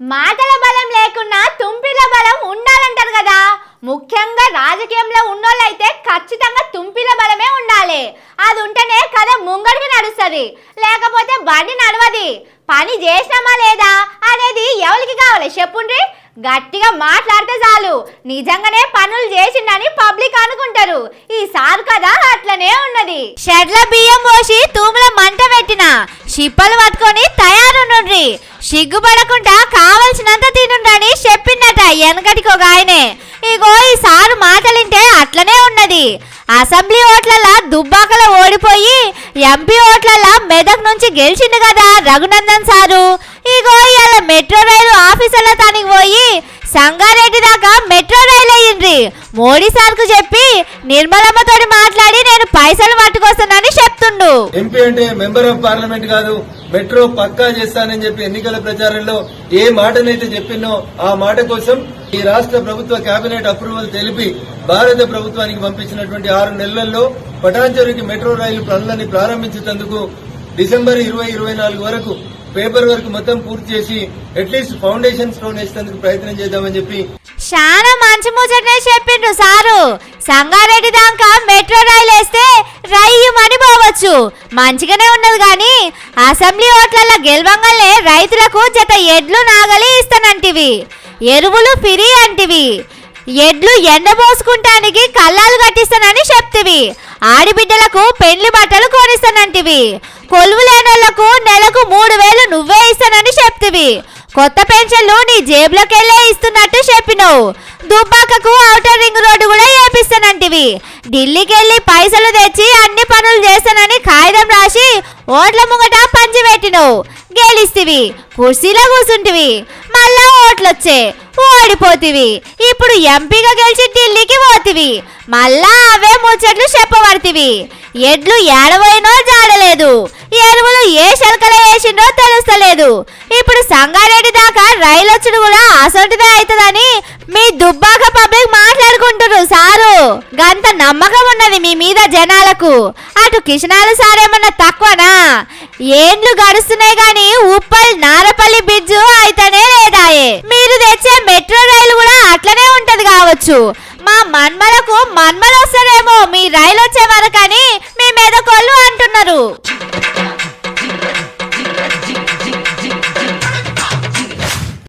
మాటల బలం లేకున్నా తుంపిల బలం ఉండాలంటారు కదా. ముఖ్యంగా రాజకీయంలో ఉన్నోళ్ళైతే ఖచ్చితంగా తుంపిల బలమే ఉండాలి. అది ఉంటేనే కథ ముంగడికి నడుస్తుంది. లేకపోతే బండి నడవది. పని చేసినామా లేదా అనేది ఎవరికి కావాలి చెప్పుండ్రి? గట్టిగా మాట్లాడితే చాలు. నిజంగానే పనులు చేసిండని పబ్లిక్ అనుకుంటారు. ఈసారి కదా అట్లనే ఉన్నది. షెడ్ల బియ్యం పోసి తూముల మంట పెట్టి షిప్పలు పట్టుకొని తయారుండ్రి సిగ్గుపడకుండా కావలసినంత తినుండని చెప్పిండట వెనకటికి ఒక ఆయనే. ఇగో ఈ సారు మాటలింటే అట్లనే ఉన్నది. అసెంబ్లీ ఓట్లలా దుబ్బాకలో ఓడిపోయి ఎంపీ ఓట్లలా మెదక్ నుంచి గెలిచిండు కదా రఘునందన్ సారు. ఇగో ఇవాళ మెట్రో రైలు ఆఫీసర్ల తానికి పోయి సంగారెడ్డి దాకా మెట్రో రైలు అయ్యింది. మోడీ సార్కు చెప్పి నిర్మలమ్మతో మాట్లాడి నేను పైసలు పట్టుకొస్తానని చెప్తుండు. ఎంపీ అంటే మెంబర్ ఆఫ్ పార్లమెంట్ కాదు మెట్రో పక్కా చేస్తానని చెప్పి ఎన్నికల ప్రచారంలో ఏ మాటనైతే చెప్పినో ఆ మాట కోసం ఈ రాష్ట్ర ప్రభుత్వ కేబినెట్ అప్రూవల్ తెలిపి భారత ప్రభుత్వానికి పంపించినటువంటి ఆరు నెలల్లో పటాంచెరుకి మెట్రో రైలు పనులని ప్రారంభించేందుకు డిసెంబర్ ఇరవై ఇరవై నాలుగు వరకు పేపర్ వర్క్ మొత్తం పూర్తి చేసి అట్లీస్ట్ ఫౌండేషన్ స్టోన్ వేసేందుకు ప్రయత్నం చేద్దామని చెప్పి చాలా మంచి ముచ్చటనే చెప్పిండ్రు సారు. సంగారెడ్డి దాకా మెట్రో రైలు వేస్తే రయ్యమని పోవచ్చు. మంచిగానే ఉన్నది కానీ అసెంబ్లీ ఓట్లలో గెలవంగానే రైతులకు జత ఎడ్లు నాగలి ఇస్తానంటివి. ఎరువులు ఫిరీ అంటివి. ఎడ్లు ఎండబోసుకుంటానికి కళ్ళాలు కట్టిస్తానని చెప్తివి. ఆడిబిడ్డలకు పెండ్లి బట్టలు కొనిస్తానంటివి. కొలువు లేనోళ్ళకు నెలకు మూడు వేలు నువ్వే ఇస్తానని చెప్తివి. కొత్త పెన్షన్లు నీ జేబులోకెళ్ళే ఇస్తున్నట్టు చెప్పినావు. దుబ్బాకకు ఔటర్ రింగ్ రోడ్డు కూడా వేపిస్తానంటివి ఢిల్లీకి వెళ్ళి పైసలు తెచ్చి అన్ని పనులు చేస్తానని కాగితం రాసి ఓట్ల ముంగట పంచిపెట్టినవు గెలిస్తివి. కుర్చీలో కూర్చుంటివి మళ్ళా ఓట్లొచ్చే. ఓడిపోతివి. ఇప్పుడు ఎంపీగా గెలిచి ఢిల్లీకి పోతివి. మళ్ళా అవే ముచ్చట్లు చెప్పబడితివి. ఎడ్లు ఏడవైనో జాడలేదు. ఎరువులు ఏ శలకల వేసిండో తెలుస్తలేదు. ఇప్పుడు సంగారెడ్డి దాకా రైలు వచ్చుడు కూడా అసొంటిదే అవుతుందని మీ దుబ్బాక పబ్లిక్ మాట్లాడుకుంటున్నారు సారు. గంత నమ్మకం ఉన్నది మీ మీద జనాలకు. అటు కిషనాలు సారేమన్నా తక్కువనా? ఏండ్లు గడుస్తున్నాయి గాని ఉప్పల్ నారపల్లి బ్రిడ్జ్ అయితేనే లేదాయే. మీరు తెచ్చే మెట్రో రైలు కూడా అట్లనే ఉంటది కావచ్చు. మా మన్మలకు మన్మలు వస్తారేమో మీ రైలు వచ్చే వరకని మీ